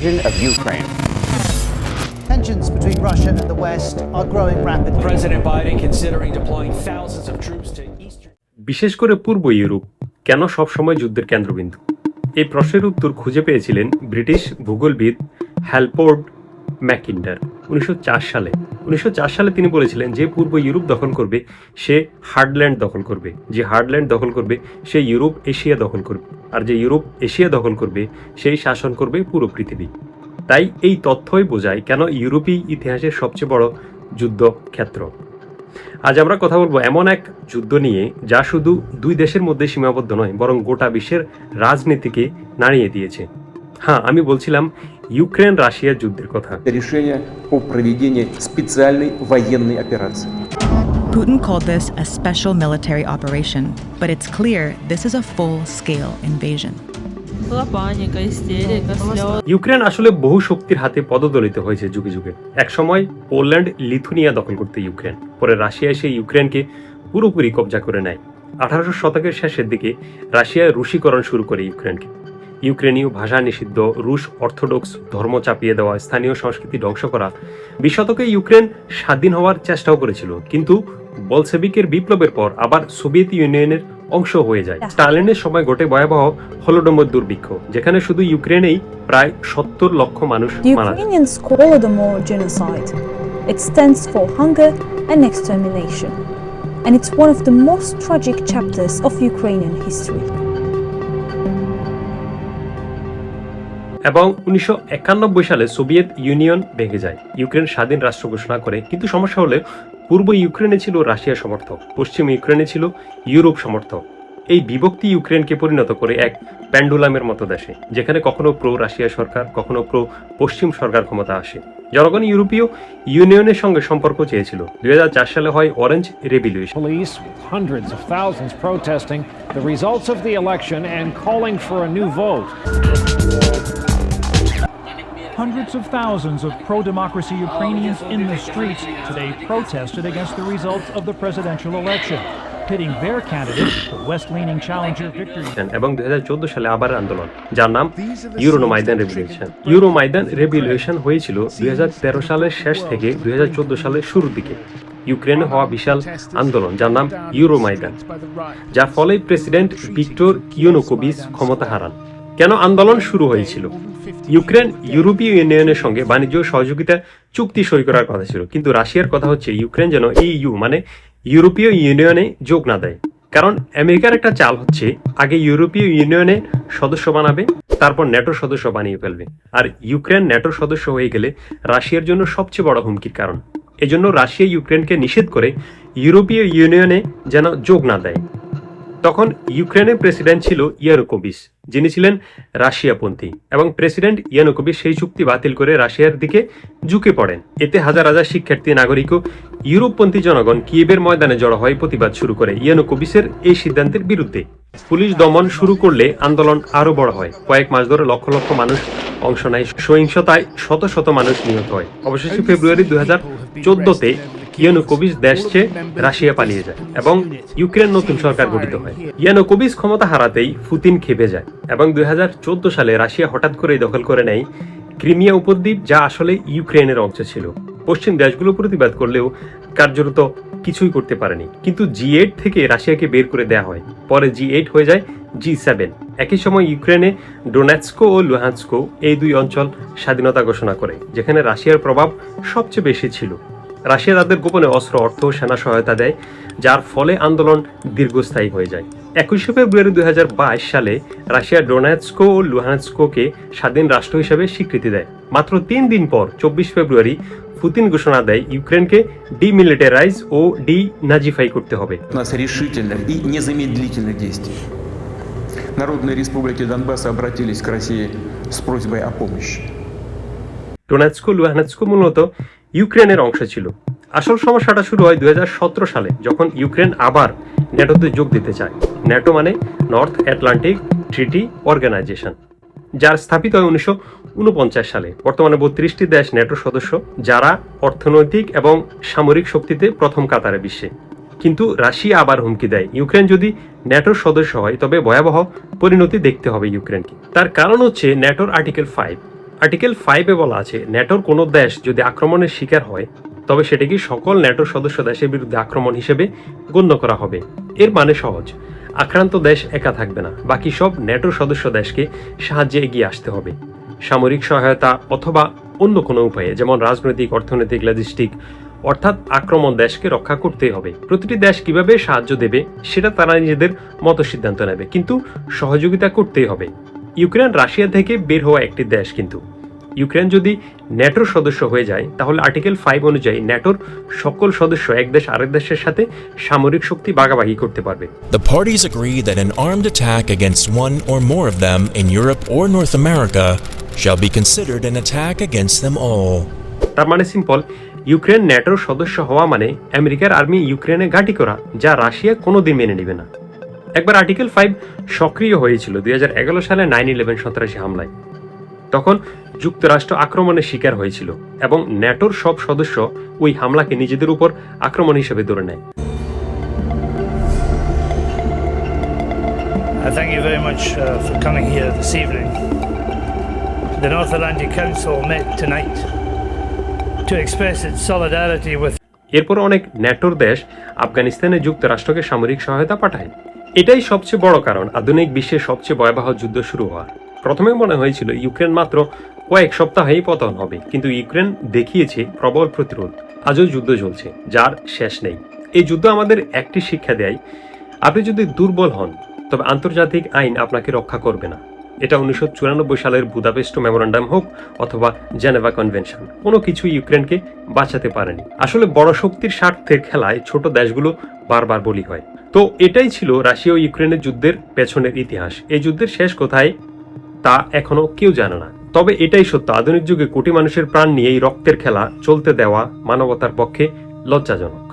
of Ukraine. Tensions between Russia and the West are growing rapidly. President Biden considering deploying thousands of troops to eastern. বিশেষ করে পূর্ব Europe কেন সবসময় যুদ্ধের কেন্দ্রবিন্দু এই প্রশ্নের উত্তর খুঁজে পেয়েছিলেন ব্রিটিশ ভূগোলবিদ হ্যালপোর্ড ম্যাকিন্ডার উনিশশো চার সালে উনিশশো চার সালে তিনি বলেছিলেন, যে পূর্ব ইউরোপ দখল করবে, সে হার্ডল্যান্ড দখল করবে। যে হার্ডল্যান্ড দখল করবে, সে ইউরোপ, এশিয়া দখল করবে। আর যে ইউরোপ, এশিয়া দখল করবে, সেই শাসন করবে পুরো পৃথিবী। তাই এই তথ্যই বোঝায় কেন ইউরোপই ইতিহাসের সবচেয়ে বড় যুদ্ধক্ষেত্র। আজ আমরা কথা বলব এমন এক যুদ্ধ নিয়ে, যা শুধু দুই দেশের মধ্যে সীমাবদ্ধ নয়, বরং গোটা বিশ্বের রাজনীতিকে নাড়িয়ে দিয়েছে। হ্যাঁ আমি বলছিলাম ইউক্রেন রাশিয়ার যুদ্ধের কথা Это решение о проведении специальной военной операции. Putin called this a special military operation, but it's clear this is a full scale invasion. Была паника, истерика, слезы. Ukraine আসলে বহু শক্তির হাতে পদদলিত হয়েছে যুগে যুগে একসময় পোল্যান্ড লিথুনিয়া দখল করতে ইউক্রেন পরে রাশিয়া এসে ইউক্রেনকে পুরোপুরি কবজা করে নেয় আঠারোশো শতকের শেষের দিকে রাশিয়া রুশীকরণ শুরু করে ইউক্রেনকে ইউক্রেনীয় ভাষা নিষিদ্ধ, রুশ অর্থোডক্স ধর্ম চাপিয়ে দেওয়া, স্থানীয় সংস্কৃতি ধ্বংস করা বিশ শতকে ইউক্রেন স্বাধীন হওয়ার চেষ্টাও করেছিল, কিন্তু বলসেবিকের বিপ্লবের পর আবার সোভিয়েত ইউনিয়নের অংশ হয়ে যায় স্টালিনের সময় ঘটে ভয়াবহ হলোডম্বর দুর্ভিক্ষ, যেখানে শুধু ইউক্রেনেই প্রায় সত্তর লক্ষ মানুষ মারা. And it's one of the most tragic chapters of Ukrainian history. এবং উনিশশো একানব্বই সালে সোভিয়েত ইউনিয়ন ভেঙে যায়। ইউক্রেন স্বাধীন রাষ্ট্র ঘোষণা করে, কিন্তু সমস্যা হলে পূর্ব ইউক্রেনে ছিল রাশিয়া সমর্থক, পশ্চিম ইউক্রেনে ছিল ইউরোপ সমর্থক। এই বিভক্তি ইউক্রেনকে পরিণত করে এক প্যান্ডুলামের মতো দেশে, যেখানে কখনো প্রো রাশিয়া সরকার, কখনো প্রো পশ্চিম সরকার ক্ষমতা আসে। জনগণ ইউরোপীয় ইউনিয়নের সঙ্গে সম্পর্ক চেয়েছিল। দুই হাজার চার সালে হয় orange revolution police. Hundreds of thousands of pro democracy Ukrainians in the streets today protested against the results of the presidential election, pitting their candidate, the West leaning challenger Victor এবং দুই সালে আবার আন্দোলন যার নাম Euromaidan revolution Euromaidan revolution হয়েছিল দুই হাজার তেরো সালের শেষ থেকে দুই হাজার চোদ্দ সালের শুরুর দিকে ইউক্রেনে হওয়া বিশাল আন্দোলন যার নাম ইউরো মাইদান যার ফলে প্রেসিডেন্ট ভিক্টর ইউনোকোবিস ক্ষমতা হারান কেন আন্দোলন শুরু হয়েছিল? ইউক্রেন, ইউরোপীয় ইউনিয়নের সঙ্গে বাণিজ্য সহযোগিতা চুক্তি সই করার কথা ছিল। কিন্তু রাশিয়ার কথা হচ্ছে, ইউক্রেন যেন ইউ মানে ইউরোপীয় ইউনিয়নে যোগ না দেয়। কারণ আমেরিকার একটা চাল হচ্ছে, আগে ইউরোপীয় ইউনিয়নে সদস্য বানাবে, তারপর ন্যাটো সদস্য বানিয়ে ফেলবে। আর ইউক্রেন ন্যাটো সদস্য হয়ে গেলে রাশিয়ার জন্য সবচেয়ে বড় হুমকির কারণ। এজন্য রাশিয়া ইউক্রেনকে নিষেধ করে ইউরোপীয় ইউনিয়নে যেন যোগ না দেয়। তখন ইউক্রেনের প্রেসিডেন্ট ছিল ইয়ানুকোবিস যিনি ছিলেন রাশিয়াপন্থী এবং প্রেসিডেন্ট ইয়ানুকোবিস সেই চুক্তি বাতিল করে রাশিয়ার দিকে ঝুঁকে পড়েন। এতে হাজার হাজার শিক্ষার্থী, নাগরিক ও ইউরোপপন্থী জনগণ কিয়েবের ময়দানে জড়ো হয় প্রতিবাদ শুরু করে ইয়ানুকোবিসের এই সিদ্ধান্তের বিরুদ্ধে। পুলিশ দমন শুরু করলে আন্দোলন আরও বড় হয়। কয়েক মাস ধরে লক্ষ লক্ষ মানুষ অংশ নেয়। সহিংসতায় শত শত মানুষ নিহত হয়। অবশেষে ফেব্রুয়ারি দুই হাজার চোদ্দতে ইয়ানুকোবিস দেশ ছেড়ে রাশিয়া পালিয়ে যায় এবং ইউক্রেন নতুন সরকার গঠিত হয়। ইয়ানুকোবিস ক্ষমতা হারাতেই পুতিন খেপে যায় এবং দুই হাজার চোদ্দ সালে রাশিয়া হঠাৎ করেই দখল করে নেয় ক্রিমিয়া উপদ্বীপ, যা আসলে ইউক্রেনের অংশ ছিল। পশ্চিম দেশগুলো প্রতিবাদ করলেও কার্যরত কিছুই করতে পারেনি। কিন্তু জি এইট থেকে রাশিয়াকে বের করে দেওয়া হয়। পরে জি এইট হয়ে যায় জি সেভেন। একই সময় ইউক্রেনে ডোনেটস্কো ও লুহান্সকো এই দুই অঞ্চল স্বাধীনতা ঘোষণা করে, যেখানে রাশিয়ার প্রভাব সবচেয়ে বেশি ছিল। রাশিয়া তাদের গোপনে অস্ত্র অর্থ ও সেনা সহায়তা দেয় যার ফলে আন্দোলন দীর্ঘস্থায়ী হয়ে যায় একুশে ফেব্রুয়ারি দুই সালে রাশিয়া ডোনেটস্কো ও লুহানস্কোকে স্বাধীন রাষ্ট্র হিসেবে স্বীকৃতি দেয় মাত্র তিন দিন পর চব্বিশ ফেব্রুয়ারি পুতিন ঘোষণা দেয় ইউক্রেনকে ডিমিলিটারাইজ ও ডি নাজিফাই করতে হবে У нас решительных и незамедлительных действий. Народные республики Донбасса обратились к России с просьбой о помощи. ডোনেটস্কো লুহানস্কো মূলত ইউক্রেনের অংশ ছিল। আসল সমস্যাটা শুরু হয় দুই হাজার সতেরো সালে, যখন ইউক্রেন আবার ন্যাটোতে যোগ দিতে চায়। ন্যাটো মানে নর্থ অ্যাটলান্টিক ট্রিটি অর্গানাইজেশন, যার স্থাপিত হয় উনিশশো উনপঞ্চাশ সালে। বর্তমানে বত্রিশটি দেশ ন্যাটো সদস্য, যারা অর্থনৈতিক এবং সামরিক শক্তিতে প্রথম কাতারে বিশ্বে। কিন্তু রাশিয়া আবার হুমকি দেয়। ইউক্রেন যদি ন্যাটোর সদস্য হয়, তবে ভয়াবহ পরিণতি দেখতে হবে ইউক্রেনকে। তার কারণ হচ্ছে ন্যাটোর আর্টিকেল ফাইভ আর্টিকেল ফাইভে বলা আছে, ন্যাটোর কোনো দেশ যদি আক্রমণের শিকার হয়, তবে সেটাকে সকল ন্যাটোর সদস্য দেশের বিরুদ্ধে আক্রমণ হিসেবে গণ্য করা হবে। এর মানে সহজ। আক্রান্ত দেশ একা থাকবে না, বাকি সব ন্যাটোর সদস্য দেশকে সাহায্যে এগিয়ে আসতে হবে। সামরিক সহায়তা অথবা অন্য কোনো উপায়ে, যেমন রাজনৈতিক, অর্থনৈতিক লজিস্টিক অর্থাৎ আক্রমণ দেশকে রক্ষা করতেই হবে। প্রতিটি দেশ কীভাবে সাহায্য দেবে, সেটা তারা নিজেদের মতো সিদ্ধান্ত নেবে, কিন্তু সহযোগিতা করতেই হবে। ইউক্রেন রাশিয়া থেকে বের হওয়া একটি দেশ কিন্তু। ইউক্রেন যদি ন্যাটোর সদস্য হয়ে যায় তাহলে আর্টিকেল ফাইভ অনুযায়ী ন্যাটোর সকল সদস্য এক দেশ আরেক দেশের সাথে সামরিক শক্তি ভাগাভাগি করতে পারবে। The parties agree that an armed attack against one or more of them in Europe or North America shall be considered an attack against them all. তার মানে সিম্পল ইউক্রেন ন্যাটোর সদস্য হওয়া মানে আমেরিকার আর্মি ইউক্রেনে ঘাঁটি করা যা রাশিয়া কোনোদিন মেনে নেবে না। একবার আর্টিকেল ফাইভ সক্রিয় হয়েছিল দুই হাজার এগারো সালে নাইন ইলেভেন সন্ত্রাসী হামলায়। তখন যুক্তরাষ্ট্র আক্রমণের শিকার হয়েছিল এবং ন্যাটোর সব সদস্য ওই হামলাকে নিজেদের উপর আক্রমণ হিসেবে ধরে নেয়। Uh, thank you very much uh, for coming here this evening. The North Atlantic Council met tonight to express its solidarity with এরপর অনেক ন্যাটোর দেশ আফগানিস্তানে যুক্তরাষ্ট্রকে সামরিক সহায়তা পাঠায়। এটাই সবচেয়ে বড় কারণ আধুনিক বিশ্বের সবচেয়ে ভয়াবহ যুদ্ধ শুরু হওয়ার। প্রথমে মনে হয়েছিল ইউক্রেন মাত্র কয়েক সপ্তাহেই পতন হবে, কিন্তু ইউক্রেন দেখিয়েছে প্রবল প্রতিরোধ। আজও যুদ্ধ চলছে, যার শেষ নেই। এই যুদ্ধ আমাদের একটি শিক্ষা দেয়, আপনি যদি দুর্বল হন, তবে আন্তর্জাতিক আইন আপনাকে রক্ষা করবে না। এটা উনিশশো চুরানব্বই সালের বুদাপেস্ট মেমোরান্ডাম হোক অথবা জেনেভা কনভেনশন। কোনো কিছু ইউক্রেনকে বাঁচাতে পারেনি। আসলে বড় শক্তির স্বার্থের খেলায় ছোট দেশগুলো বারবার বলি হয়। তো এটাই ছিল রাশিয়া ও ইউক্রেনের যুদ্ধের পেছনের ইতিহাস। এই যুদ্ধের শেষ কোথায় তা এখনও কেউ জানে না। তবে এটাই সত্য, আধুনিক যুগে কোটি মানুষের প্রাণ নিয়ে এই রক্তের খেলা চলতে দেওয়া মানবতার পক্ষে লজ্জাজনক।